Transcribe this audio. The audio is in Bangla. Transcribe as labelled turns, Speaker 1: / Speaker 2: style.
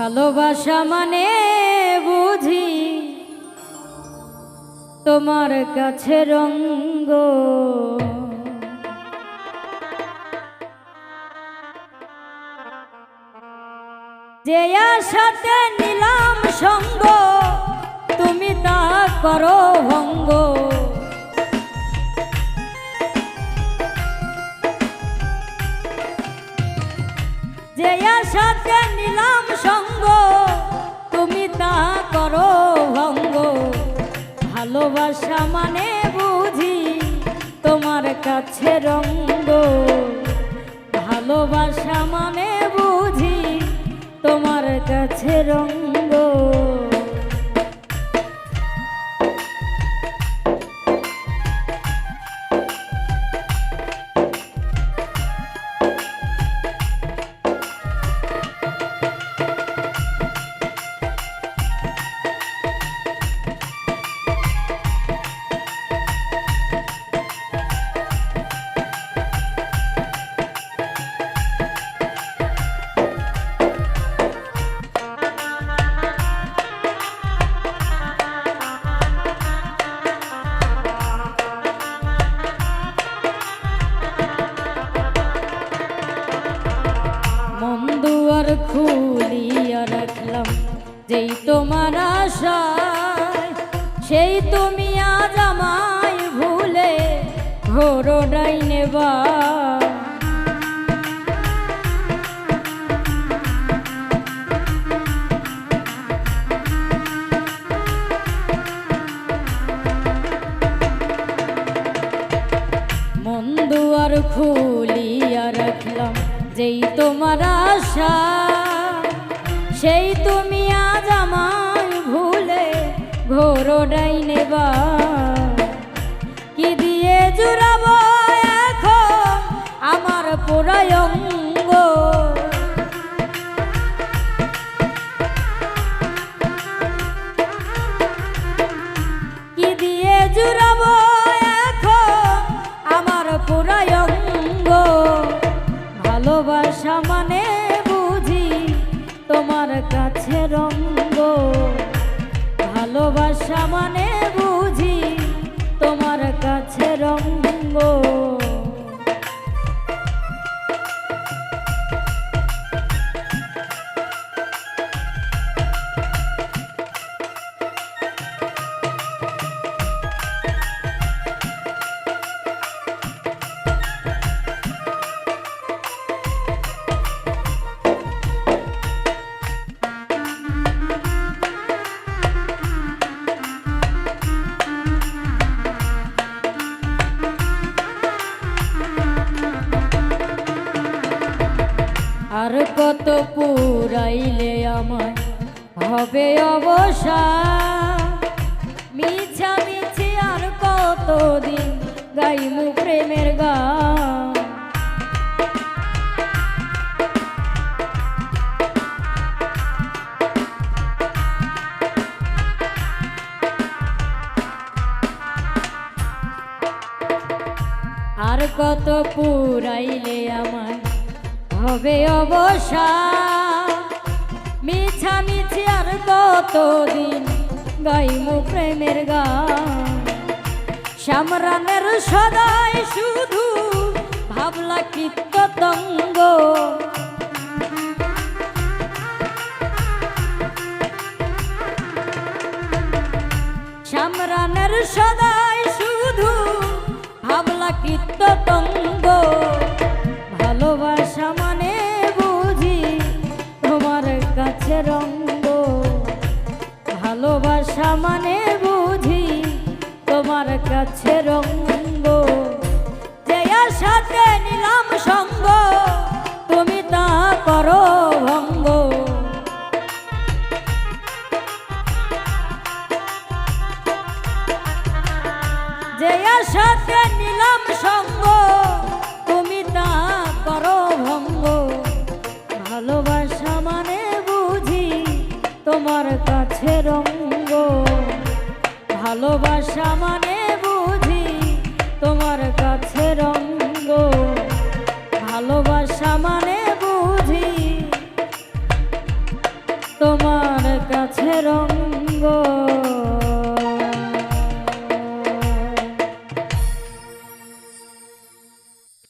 Speaker 1: ভালোবাসা মানে বুঝি তোমার কাছে রঙ্গ। যে সাথে নিলাম সঙ্গ, তুমি তা করো ভঙ্গ। যে সাথে নিলাম সঙ্গ। তুমি তা করো ভঙ্গ। ভালোবাসা মানে বুঝি তোমার কাছে রঙ্গ। ভালোবাসা মানে বুঝি তোমার কাছে রঙ্গ। যেই তোমার আশায়, সেই তুমি আজ আমায় ভুলে ঘোর ডাইনে বা দুয়ার খুলিয়া রাখলাম, যেই তোমার আশা, সেই তুমি আজ ভুলে ঘোর ডাইনে বা। কি দিয়ে জুড়াবো এখন আমার পুরায় অঙ্গ? কি দিয়ে জুড়াবো এখন আমার পুরায় ভালোবাসা মানে বুঝি তোমার কাছে রঙ্গ আর কত পুরাইলে আমায়? হবে অবসা মিছা মিছি আর কতদিন গাইমু প্রেমের গান? আর কত পুরাইলে আমায়? হবে অবসা মিছা মিছি আর কতদিন গাইমু প্রেমের গান? সামরানের সদাই শুধু ভাবলা কীর্ততঙ্গ। সামরানের সদাই কাছে রঙ্গ। যে সাথে নিলাম সঙ্গ। তুমি তা করো ভঙ্গ। যে সাথে নিলাম সঙ্গ। তুমি তা করো ভঙ্গ। ভালোবাসা মানে বুঝি তোমার কাছে রঙ্গ। ভালোবাসা মানে তোমার কাছে রঙ্গ। ভালোবাসা মানে বুঝি তোমার কাছে রঙ্গ।